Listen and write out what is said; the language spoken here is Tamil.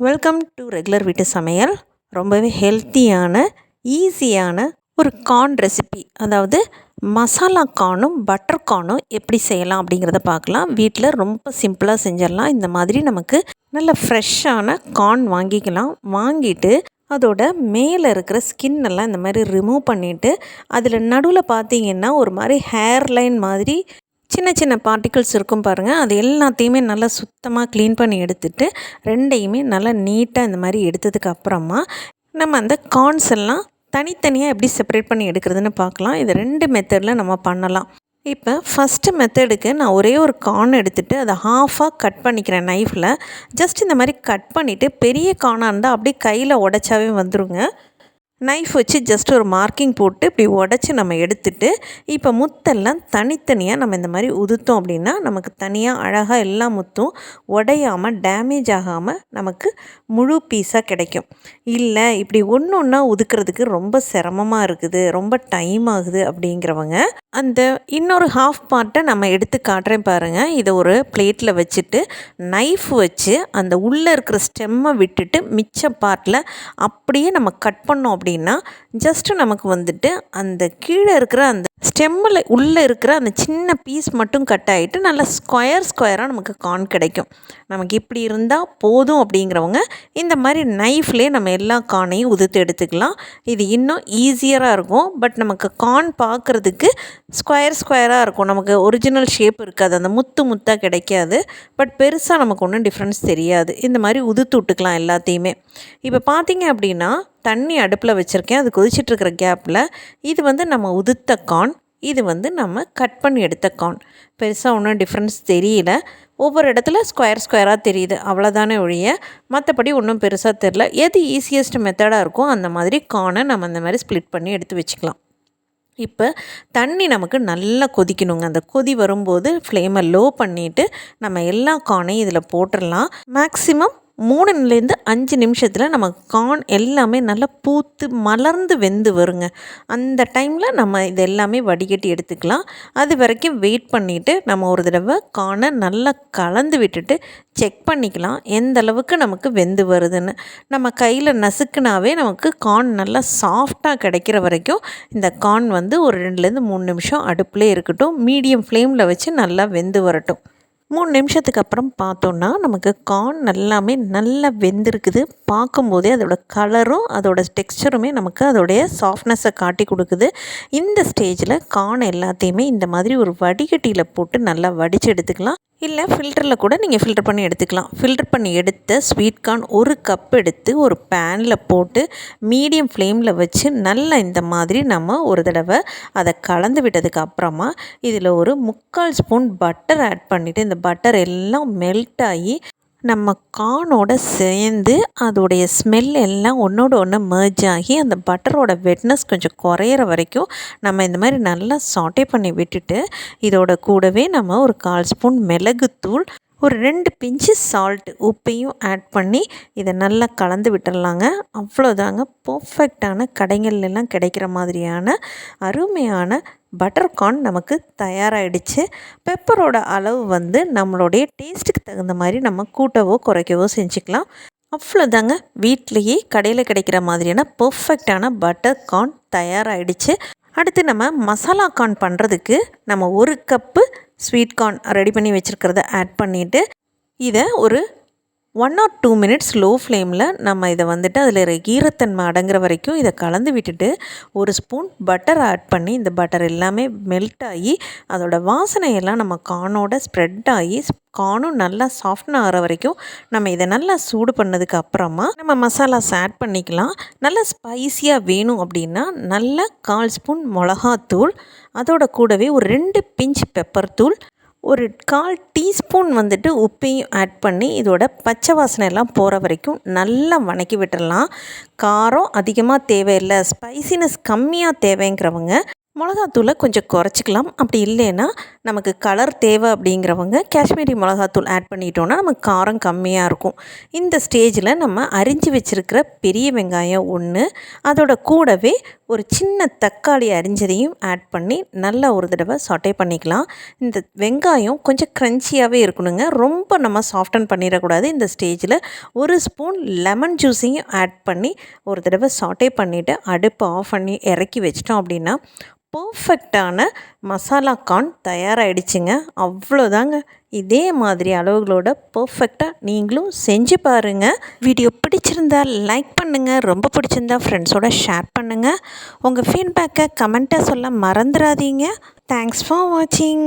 வெல்கம் டு ரெகுலர் வீட்டு சமையல். ரொம்பவே ஹெல்த்தியான ஈஸியான ஒரு கார்ன் ரெசிபி அதாவது மசாலா கார்னும் பட்டர் கார்னும் எப்படி செய்யலாம் அப்படிங்கிறத பார்க்கலாம். வீட்டில் ரொம்ப சிம்பிளாக செஞ்சிடலாம். இந்த மாதிரி நமக்கு நல்ல ஃப்ரெஷ்ஷான கார்ன் வாங்கிக்கலாம். வாங்கிட்டு அதோட மேலே இருக்கிற ஸ்கின் எல்லாம் இந்த மாதிரி ரிமூவ் பண்ணிவிட்டு அதில் நடுவில் பார்த்தீங்கன்னா ஒரு மாதிரி ஹேர் லைன் மாதிரி சின்ன சின்ன பார்ட்டிகிள்ஸ் இருக்கும் பாருங்கள் அது எல்லாத்தையுமே நல்லா சுத்தமாக க்ளீன் பண்ணி எடுத்துட்டு ரெண்டையுமே நல்லா நீட்டாக இந்த மாதிரி எடுத்ததுக்கு அப்புறமா நம்ம அந்த கார்ன்ஸ் எல்லாம் தனித்தனியாக எப்படி செப்பரேட் பண்ணி எடுக்கிறதுன்னு பார்க்கலாம். இது ரெண்டு மெத்தடில் நம்ம பண்ணலாம். இப்போ ஃபஸ்ட்டு மெத்தடுக்கு நான் ஒரே ஒரு கார்ன் எடுத்துகிட்டு அதை ஹாஃபாக கட் பண்ணிக்கிறேன் நைஃப்பில் ஜஸ்ட் இந்த மாதிரி கட் பண்ணிவிட்டு பெரிய கார்னாக இருந்தால் அப்படியே கையில் உடச்சாவே வந்துருங்க. நைஃப் வச்சு ஜஸ்ட் ஒரு மார்க்கிங் போட்டு இப்படி உடச்சி நம்ம எடுத்துட்டு இப்போ முத்தெல்லாம் தனித்தனியாக நம்ம இந்த மாதிரி உதுத்தோம் அப்படின்னா நமக்கு தனியாக அழகாக எல்லா முத்தும் உடையாமல் டேமேஜ் ஆகாமல் நமக்கு முழு பீஸாக கிடைக்கும். இல்லை இப்படி ஒன்று ஒன்றா உதுக்கிறதுக்கு ரொம்ப சிரமமாக இருக்குது ரொம்ப டைம் ஆகுது அப்படிங்கிறவங்க அந்த இன்னொரு ஹாஃப் பார்ட்டை நம்ம எடுத்து காட்டுறேன் பாருங்கள் இதை ஒரு பிளேட்டில் வச்சுட்டு நைஃப் வச்சு அந்த உள்ளே இருக்கிற ஸ்டெம்மை விட்டுட்டு மிச்ச பார்ட்டில் அப்படியே நம்ம கட் பண்ணோம் அப்படின்னா ஜஸ்ட்டு நமக்கு வந்துட்டு அந்த கீழே இருக்கிற அந்த ஸ்டெம்மில் உள்ளே இருக்கிற அந்த சின்ன பீஸ் மட்டும் கட் ஆகிட்டு நல்லா ஸ்கொயர் ஸ்கொயராக நமக்கு கார்ன் கிடைக்கும். நமக்கு இப்படி இருந்தால் போதும் அப்படிங்கிறவங்க இந்த மாதிரி நைஃப்லேயே நம்ம எல்லா கார்னையும் உதுத்து எடுத்துக்கலாம். இது இன்னும் ஈஸியராக இருக்கும். பட் நமக்கு கார்ன் பார்க்குறதுக்கு ஸ்கொயர் ஸ்கொயராக இருக்கும். நமக்கு ஒரிஜினல் ஷேப் இருக்காது. அந்த முத்து முத்தாக கிடைக்காது. பட் பெருசாக நமக்கு ஒன்றும் டிஃப்ரென்ஸ் தெரியாது. இந்த மாதிரி உதுத்து விட்டுக்கலாம் எல்லாத்தையுமே. இப்போ பார்த்தீங்க அப்படின்னா தண்ணி அடுப்பில் வச்சுருக்கேன். அது கொதிச்சிட்ருக்கிற கேப்பில் இது வந்து நம்ம உதுத்த கார்ன் இது வந்து நம்ம கட் பண்ணி எடுத்த கார்ன் பெருசாக ஒன்றும் டிஃப்ரென்ஸ் தெரியல. ஒவ்வொரு இடத்துல ஸ்கொயர் ஸ்கொயராக தெரியுது. அவ்வளோதானே ஒழிய மற்றபடி ஒன்றும் பெருசாக தெரில எது ஈஸியஸ்ட் மெத்தடாக இருக்கோ அந்த மாதிரி கார்னை நம்ம அந்த மாதிரி ஸ்ப்ளிட் பண்ணி எடுத்து வச்சுக்கலாம். இப்போ தண்ணி நமக்கு நல்லா கொதிக்கணுங்க. அந்த கொதி வரும்போது ஃப்ளேமை லோ பண்ணிவிட்டு நம்ம எல்லா கார்னையும் இதில் போட்டுடலாம். மேக்ஸிமம் மூணுலேருந்து அஞ்சு நிமிஷத்தில் நம்ம கார்ன் எல்லாமே நல்லா பூத்து மலர்ந்து வெந்து வருங்க. அந்த டைமில் நம்ம இது எல்லாமே வடிகட்டி எடுத்துக்கலாம். அது வரைக்கும் வெயிட் பண்ணிவிட்டு நம்ம ஒரு தடவை கார்னை நல்லா கலந்து விட்டுட்டு செக் பண்ணிக்கலாம். எந்த அளவுக்கு நமக்கு வெந்து வருதுன்னு. நம்ம கையில் நசுக்குனாவே நமக்கு கார்ன் நல்லா சாஃப்டாக கிடைக்கிற வரைக்கும் இந்த கார்ன் வந்து ஒரு ரெண்டுலேருந்து மூணு நிமிஷம் அடுப்புலேயே இருக்கட்டும். மீடியம் ஃப்ளேமில் வச்சு நல்லா வெந்து வரட்டும். மூணு நிமிஷத்துக்கு அப்புறம் பார்த்தோன்னா நமக்கு கார்ன் எல்லாமே நல்லா வெந்திருக்குது. பார்க்கும்போதே அதோடய கலரும் அதோட டெக்ஸ்டருமே நமக்கு அதோடைய சாஃப்ட்னஸை காட்டி கொடுக்குது. இந்த ஸ்டேஜில் கார்ன் எல்லாத்தையுமே இந்த மாதிரி ஒரு வடிகட்டியில் போட்டு நல்லா வடித்து எடுத்துக்கலாம். இல்லை ஃபில்டரில் கூட நீங்கள் ஃபில்டர் பண்ணி எடுத்துக்கலாம். ஃபில்டர் பண்ணி எடுத்த ஸ்வீட் கார்ன் ஒரு கப் எடுத்து ஒரு பேனில் போட்டு மீடியம் ஃப்ளேமில் வச்சு நல்லா இந்த மாதிரி நம்ம ஒரு தடவை அதை கலந்து விட்டதுக்கு அப்புறமா இதில் ஒரு முக்கால் ஸ்பூன் பட்டர் ஆட் பண்ணிவிட்டு இந்த பட்டர் எல்லாம் மெல்ட் ஆகி நம்ம கார்னோட சேர்ந்து அதோடைய ஸ்மெல் எல்லாம் ஒன்றோட ஒன்று மர்ஜ் ஆகி அந்த பட்டரோட வெட்னஸ் கொஞ்சம் குறையிற வரைக்கும் நம்ம இந்த மாதிரி நல்லா சாட்டே பண்ணி விட்டுட்டு இதோட கூடவே நம்ம ஒரு கால் ஸ்பூன் மிளகுத்தூள் ஒரு ரெண்டு பிஞ்சு சால்ட் உப்பையும் ஆட் பண்ணி இதை நல்லா கலந்து விட்டுடலாங்க. அவ்வளோதாங்க பர்ஃபெக்டான கடைகள்லாம் கிடைக்கிற மாதிரியான அருமையான பட்டர் கார்ன் நமக்கு தயாராகிடுச்சு பெப்பரோட அளவு வந்து நம்மளுடைய டேஸ்ட்டுக்கு தகுந்த மாதிரி நம்ம கூட்டவோ குறைக்கவோ செஞ்சுக்கலாம். அவ்வளோதாங்க வீட்லேயே கடையில் கிடைக்கிற மாதிரியான பர்ஃபெக்டான பட்டர் கார்ன் தயாராகிடுச்சு அடுத்து நம்ம மசாலா கார்ன் பண்ணுறதுக்கு நம்ம ஒரு கப்பு ஸ்வீட் கார்ன் ரெடி பண்ணி வச்சுருக்கிறத ஆட் பண்ணிவிட்டு இதை ஒரு one or two minutes low ஃப்ளேமில் நம்ம இதை வந்துட்டு அதில் ஈரத்தன்மை அடங்குற வரைக்கும் இதை கலந்து விட்டுட்டு ஒரு ஸ்பூன் பட்டர் ஆட் பண்ணி இந்த பட்டர் எல்லாமே மெல்ட் ஆகி அதோடய வாசனையெல்லாம் நம்ம கார்னோட ஸ்ப்ரெட் ஆகி கார்னும் நல்லா சாஃப்ட்னா ஆகிற வரைக்கும் நம்ம இதை நல்லா சூடு பண்ணதுக்கு அப்புறமா நம்ம மசாலாஸ் ஆட் பண்ணிக்கலாம். நல்லா ஸ்பைஸியாக வேணும் அப்படின்னா நல்லா கால் ஸ்பூன் மிளகாத்தூள் அதோட கூடவே ஒரு ரெண்டு பிஞ்ச் பெப்பர் தூள் ஒரு கால் டீஸ்பூன் வந்துட்டு உப்பையும் ஆட் பண்ணி இதோட பச்சை வாசனை எல்லாம் போகிற வரைக்கும் நல்லா வணக்கி விட்டுடலாம் காரம் அதிகமாக தேவையில்லை. ஸ்பைசினஸ் கம்மியாக தேவைங்கிறவங்க மிளகாத்தூளை கொஞ்சம் குறைச்சிக்கலாம். அப்படி இல்லைன்னா நமக்கு கலர் தேவை அப்படிங்கிறவங்க காஷ்மீரி மிளகாத்தூள் ஆட் பண்ணிட்டோன்னா நமக்கு காரம் கம்மியாக இருக்கும். இந்த ஸ்டேஜில் நம்ம அரிஞ்சு வச்சுருக்கிற பெரிய வெங்காயம் ஒன்று அதோட கூடவே ஒரு சின்ன தக்காளி அரிஞ்சதையும் ஆட் பண்ணி நல்லா ஒரு தடவை சொட்டை பண்ணிக்கலாம். இந்த வெங்காயம் கொஞ்சம் க்ரன்ச்சியாகவே இருக்கணுங்க. ரொம்ப நம்ம சாஃப்டன் பண்ணிடக்கூடாது. இந்த ஸ்டேஜில் ஒரு ஸ்பூன் லெமன் ஜூஸையும் ஆட் பண்ணி ஒரு தடவை சாட்டே பண்ணிவிட்டு அடுப்பு ஆஃப் பண்ணி இறக்கி வச்சிட்டோம் அப்படின்னா பர்ஃபெக்டான மசாலா கார்ன் தயாராகிடுச்சுங்க அவ்வளோதாங்க. இதே மாதிரி அளவுகளோட பர்ஃபெக்டாக நீங்களும் செஞ்சு பாருங்கள் வீடியோ பிடிச்சிருந்தா லைக் பண்ணுங்கள் ரொம்ப பிடிச்சிருந்தா ஃப்ரெண்ட்ஸோட ஷேர் பண்ணுங்கள் உங்கள் ஃபீட்பேக்கை கமெண்ட்டாக சொல்ல மறந்துடாதீங்க தேங்க்ஸ் ஃபார் வாட்சிங்